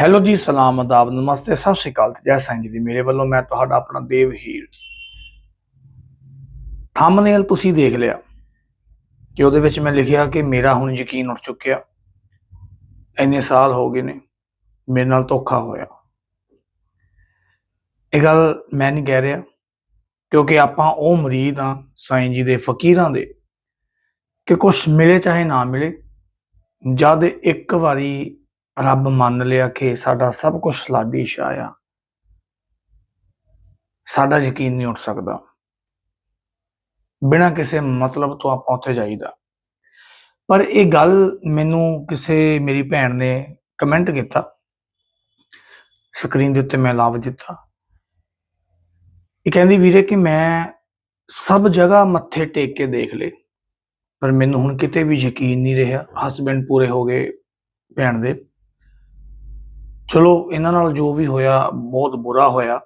Hello ਜੀ, ਸਲਾਮ ਆਦਾਬ ਨਮਸਤੇ, ਸਤਿ ਸ਼੍ਰੀ ਅਕਾਲ ਜੈ ਸਾਈਂ ਜੀ ਦੀ ਮੇਰੇ ਵੱਲੋਂ ਮੈਂ ਤੁਹਾਡਾ ਆਪਣਾ ਦੇਵ ਹੀਰ। ਥੰਬਨੇਲ ਤੁਸੀਂ ਦੇਖ ਲਿਆ ਕਿ ਉਹਦੇ ਵਿੱਚ ਮੈਂ ਲਿਖਿਆ ਕਿ ਮੇਰਾ ਹੁਣ ਯਕੀਨ ਉੱਠ ਚੁੱਕਿਆ। ਇੰਨੇ ਸਾਲ ਹੋ ਗਏ ਨੇ, ਮੇਰੇ ਨਾਲ ਧੋਖਾ ਹੋਇਆ। ਇਹ ਗੱਲ ਮੈਂ ਨਹੀਂ ਕਹਿ ਰਿਹਾ, ਕਿਉਂਕਿ ਆਪਾਂ ਉਹ ਮਰੀਦ ਆ ਸਾਈਂ ਜੀ ਦੇ ਫਕੀਰਾਂ ਦੇ, ਕਿ ਕੁਝ ਮਿਲੇ ਚਾਹੇ ਨਾ ਮਿਲੇ, ਜਦ ਇੱਕ ਵਾਰੀ ਰੱਬ ਮੰਨ ਲਿਆ ਕਿ ਸਾਡਾ ਸਭ ਕੁਝ ਲਾਡੀ ਸ਼ਾਹ ਸਾਡਾ ਯਕੀਨ ਨਹੀਂ ਉੱਠ ਸਕਦਾ। ਬਿਨਾਂ ਕਿਸੇ ਮਤਲਬ ਤੋਂ ਆਪਾਂ ਉੱਥੇ ਜਾਈਦਾ। ਪਰ ਇਹ ਗੱਲ ਮੈਨੂੰ ਕਿਸੇ ਮੇਰੀ ਭੈਣ ਨੇ ਕਮੈਂਟ ਕੀਤਾ। ਸਕਰੀਨ ਦੇ ਉੱਤੇ ਮੈਂ ਲਾਵ ਦਿੱਤਾ। ਇਹ ਕਹਿੰਦੀ, ਵੀਰੇ, ਕਿ ਮੈਂ ਸਭ ਜਗ੍ਹਾ ਮੱਥੇ ਟੇਕ ਕੇ ਦੇਖ ਲਏ, ਪਰ ਮੈਨੂੰ ਹੁਣ ਕਿਤੇ ਵੀ ਯਕੀਨ ਨਹੀਂ ਰਿਹਾ। ਹਸਬੰਡ ਪੂਰੇ ਹੋ ਗਏ ਭੈਣ ਦੇ। ਚਲੋ, ਇਹਨਾਂ ਨਾਲ ਜੋ ਵੀ ਹੋਇਆ, ਬਹੁਤ ਬੁਰਾ ਹੋਇਆ।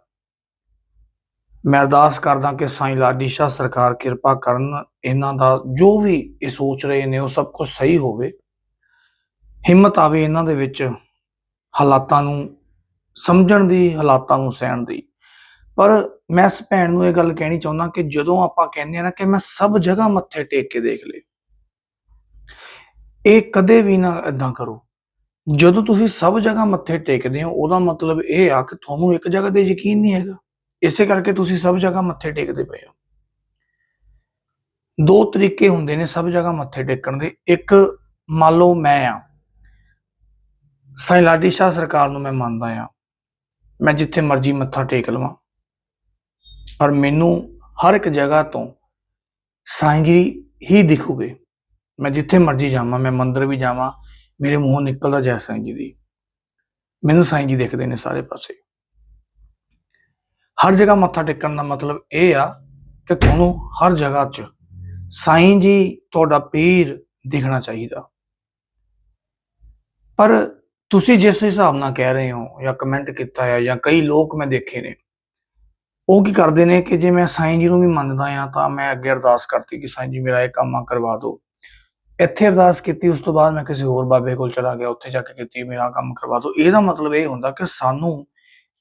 ਮੈਂ ਅਰਦਾਸ ਕਰਦਾ ਕਿ ਸਾਈਂ ਲਾਡੀ ਸ਼ਾਹ ਸਰਕਾਰ ਕਿਰਪਾ ਕਰਨ, ਇਹਨਾਂ ਦਾ ਜੋ ਵੀ ਇਹ ਸੋਚ ਰਹੇ ਨੇ, ਉਹ ਸਭ ਕੁਝ ਸਹੀ ਹੋਵੇ। ਹਿੰਮਤ ਆਵੇ ਇਹਨਾਂ ਦੇ ਵਿੱਚ ਹਾਲਾਤਾਂ ਨੂੰ ਸਮਝਣ ਦੀ, ਹਾਲਾਤਾਂ ਨੂੰ ਸਹਿਣ ਦੀ। ਪਰ ਮੈਂ ਇਸ ਭੈਣ ਨੂੰ ਇਹ ਗੱਲ ਕਹਿਣੀ ਚਾਹੁੰਦਾ ਕਿ ਜਦੋਂ ਆਪਾਂ ਕਹਿੰਦੇ ਆ ਨਾ ਕਿ ਮੈਂ ਸਭ ਜਗ੍ਹਾ ਮੱਥੇ ਟੇਕ ਕੇ ਦੇਖ ਲਏ, ਇਹ ਕਦੇ ਵੀ ਨਾ ਇਦਾਂ ਕਰੋ। ਜਦੋਂ ਤੁਸੀਂ ਸਭ ਜਗ੍ਹਾ ਮੱਥੇ ਟੇਕਦੇ ਹੋ, ਉਹਦਾ ਮਤਲਬ ਇਹ ਆ ਕਿ ਤੁਹਾਨੂੰ ਇੱਕ ਜਗ੍ਹਾ ਤੇ ਯਕੀਨ ਨਹੀਂ ਹੈਗਾ। ਇਸੇ ਕਰਕੇ ਤੁਸੀਂ ਸਭ ਜਗ੍ਹਾ ਮੱਥੇ ਟੇਕਦੇ ਪਏ ਹੋ। ਦੋ ਤਰੀਕੇ ਹੁੰਦੇ ਨੇ ਸਭ ਜਗ੍ਹਾ ਮੱਥੇ ਟੇਕਣ ਦੇ। ਇੱਕ, ਮੰਨ ਲਓ ਮੈਂ ਆ। ਸਾਈਂ ਲਾਡੀ ਸ਼ਾਹ ਸਰਕਾਰ ਨੂੰ ਮੈਂ ਮੰਨਦਾ ਆ। ਮੈਂ ਜਿੱਥੇ ਮਰਜ਼ੀ ਮੱਥਾ ਟੇਕ ਲਵਾਂ। ਪਰ ਮੈਨੂੰ ਹਰ ਇੱਕ ਜਗ੍ਹਾ ਤੋਂ ਸਾਈਂ ਜੀ ਹੀ ਦਿਖੂਗੇ। ਮੈਂ ਜਿੱਥੇ ਮਰਜ਼ੀ ਜਾਵਾਂ, ਮੈਂ ਮੰਦਰ ਵੀ ਜਾਵਾਂ ਮੇਰੇ ਮੂੰਹੋਂ ਨਿਕਲਦਾ ਜੈ ਸਾਈਂ ਜੀ ਦੀ। ਮੈਨੂੰ ਸਾਈਂ ਜੀ ਦੇਖਦੇ ਨੇ ਸਾਰੇ ਪਾਸੇ। ਹਰ ਜਗ੍ਹਾ ਮੱਥਾ ਟੇਕਣ ਦਾ ਮਤਲਬ ਇਹ ਆ ਕਿ ਤੁਹਾਨੂੰ ਹਰ ਜਗ੍ਹਾ 'ਚ ਸਾਈਂ ਜੀ ਤੁਹਾਡਾ ਪੀਰ ਦਿਖਣਾ ਚਾਹੀਦਾ। ਪਰ ਤੁਸੀਂ ਜਿਸ ਹਿਸਾਬ ਨਾਲ ਕਹਿ ਰਹੇ ਹੋ ਜਾਂ ਕਮੈਂਟ ਕੀਤਾ ਹੈ ਜਾਂ ਕਈ ਲੋਕ ਮੈਂ ਦੇਖੇ ਨੇ, ਉਹ ਕੀ ਕਰਦੇ ਨੇ ਕਿ ਜੇ ਮੈਂ ਸਾਈਂ ਜੀ ਨੂੰ ਵੀ ਮੰਨਦਾ ਆ ਤਾਂ ਮੈਂ ਅੱਗੇ ਅਰਦਾਸ ਕਰਤੀ ਕਿ ਸਾਈਂ ਜੀ ਮੇਰਾ ਇਹ ਕੰਮ ਆ ਕਰਵਾ ਦਿਓ। ਇੱਥੇ ਅਰਦਾਸ ਕੀਤੀ, ਉਸ ਤੋਂ ਬਾਅਦ ਮੈਂ ਕਿਸੇ ਹੋਰ ਬਾਬੇ ਕੋਲ ਚਲਾ ਗਿਆ, ਉੱਥੇ ਜਾ ਕੇ ਕੀਤੀ, ਮੇਰਾ ਕੰਮ ਕਰਵਾ ਦਿਓ ਇਹਦਾ ਮਤਲਬ ਇਹ ਹੁੰਦਾ ਕਿ ਸਾਨੂੰ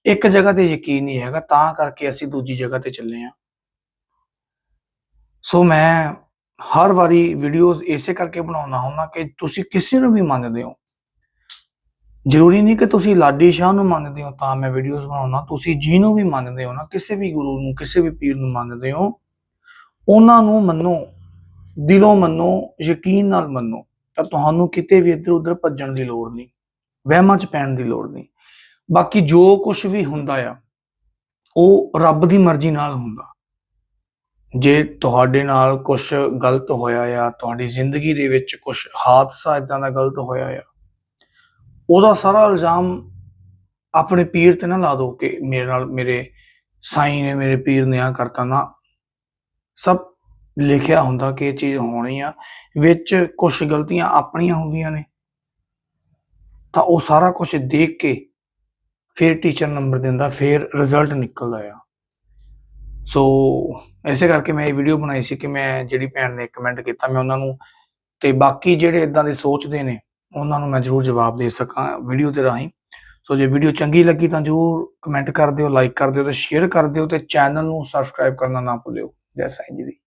ਇੱਕ ਜਗ੍ਹਾ ਤੇ ਯਕੀਨ ਨਹੀਂ ਹੈਗਾ, ਤਾਂ ਕਰਕੇ ਅਸੀਂ ਦੂਜੀ ਜਗ੍ਹਾ ਤੇ ਚੱਲੇ ਆ। ਸੋ ਮੈਂ ਹਰ ਵਾਰੀ ਵੀਡੀਓਜ਼ ਇਸੇ ਕਰਕੇ ਬਣਾਉਣਾ ਹੁੰਦਾ ਕਿ ਤੁਸੀਂ ਕਿਸੇ ਨੂੰ ਵੀ ਮੰਨਦੇ ਹੋ। ਜ਼ਰੂਰੀ ਨਹੀਂ ਕਿ ਤੁਸੀਂ ਲਾਡੀ ਸ਼ਾਹ ਨੂੰ ਮੰਨਦੇ ਹੋ, ਤਾਂ ਮੈਂ ਵੀਡੀਓਜ਼ ਬਣਾਉਣਾ ਤੁਸੀਂ ਜਿਹਨੂੰ ਵੀ ਮੰਨਦੇ ਹੋ ਨਾ, ਕਿਸੇ ਵੀ ਗੁਰੂ ਨੂੰ, ਕਿਸੇ ਵੀ ਪੀਰ ਨੂੰ ਮੰਨਦੇ ਹੋ, ਉਹਨਾਂ ਨੂੰ ਮੰਨੋ। ਦਿਲੋਂ ਮੰਨੋ, ਯਕੀਨ ਨਾਲ ਮੰਨੋ, ਤਾਂ ਤੁਹਾਨੂੰ ਕਿਤੇ ਵੀ ਇੱਧਰ ਉੱਧਰ ਭੱਜਣ ਦੀ ਲੋੜ ਨਹੀਂ, ਵਹਿਮਾਂ 'ਚ ਪੈਣ ਦੀ ਲੋੜ ਨਹੀਂ। ਬਾਕੀ ਜੋ ਕੁਝ ਵੀ ਹੁੰਦਾ ਆ, ਉਹ ਰੱਬ ਦੀ ਮਰਜ਼ੀ ਨਾਲ ਹੁੰਦਾ। ਜੇ ਤੁਹਾਡੇ ਨਾਲ ਕੁਝ ਗਲਤ ਹੋਇਆ ਆ, ਤੁਹਾਡੀ ਜ਼ਿੰਦਗੀ ਦੇ ਵਿੱਚ ਕੁਝ ਹਾਦਸਾ ਇਦਾਂ ਦਾ ਗਲਤ ਹੋਇਆ ਆ, ਉਹਦਾ ਸਾਰਾ ਇਲਜ਼ਾਮ ਆਪਣੇ ਪੀਰ ਤੇ ਨਾ ਲਾ ਦਿਓ ਕਿ ਮੇਰੇ ਨਾਲ ਮੇਰੇ ਸਾਈਂ ਨੇ ਮੇਰੇ ਪੀਰ ਨੇ ਆ ਕਰਤਾ ਨਾ। ਸਭ ਲਿਖਿਆ ਹੁੰਦਾ ਕਿ ਇਹ ਚੀਜ਼ ਹੋਣੀ ਆ, ਵਿੱਚ ਕੁਝ ਗਲਤੀਆਂ ਆਪਣੀਆਂ ਹੁੰਦੀਆਂ ਨੇ। ਤਾਂ ਉਹ ਸਾਰਾ ਕੁਝ ਦੇਖ ਕੇ ਫਿਰ ਟੀਚਰ ਨੰਬਰ ਦਿੰਦਾ, ਫਿਰ ਰਿਜ਼ਲਟ ਨਿਕਲਦਾ ਆ। ਸੋ ਐਸੇ ਕਰਕੇ ਮੈਂ ਇਹ ਵੀਡੀਓ ਬਣਾਈ ਸੀ ਕਿ ਮੈਂ ਜਿਹੜੀ ਭੈਣ ਨੇ ਕਮੈਂਟ ਕੀਤਾ, ਮੈਂ ਉਹਨਾਂ ਨੂੰ ਤੇ ਬਾਕੀ ਜਿਹੜੇ ਇਦਾਂ ਦੇ ਸੋਚਦੇ ਨੇ, ਉਹਨਾਂ ਨੂੰ ਮੈਂ ਜ਼ਰੂਰ ਜਵਾਬ ਦੇ ਸਕਾਂ ਵੀਡੀਓ ਦੇ ਰਾਹੀਂ। ਸੋ ਜੇ ਵੀਡੀਓ ਚੰਗੀ ਲੱਗੀ ਤਾਂ ਜ਼ਰੂਰ ਕਮੈਂਟ ਕਰ ਦਿਓ ਲਾਈਕ ਕਰ ਦਿਓ ਤੇ ਸ਼ੇਅਰ ਕਰ ਦਿਓ ਤੇ ਚੈਨਲ ਨੂੰ ਸਬਸਕ੍ਰਾਈਬ ਕਰਨਾ ਨਾ ਭੁੱਲਿਓ। ਜੈ ਸਾਈਂ ਜੀ ਦੀ।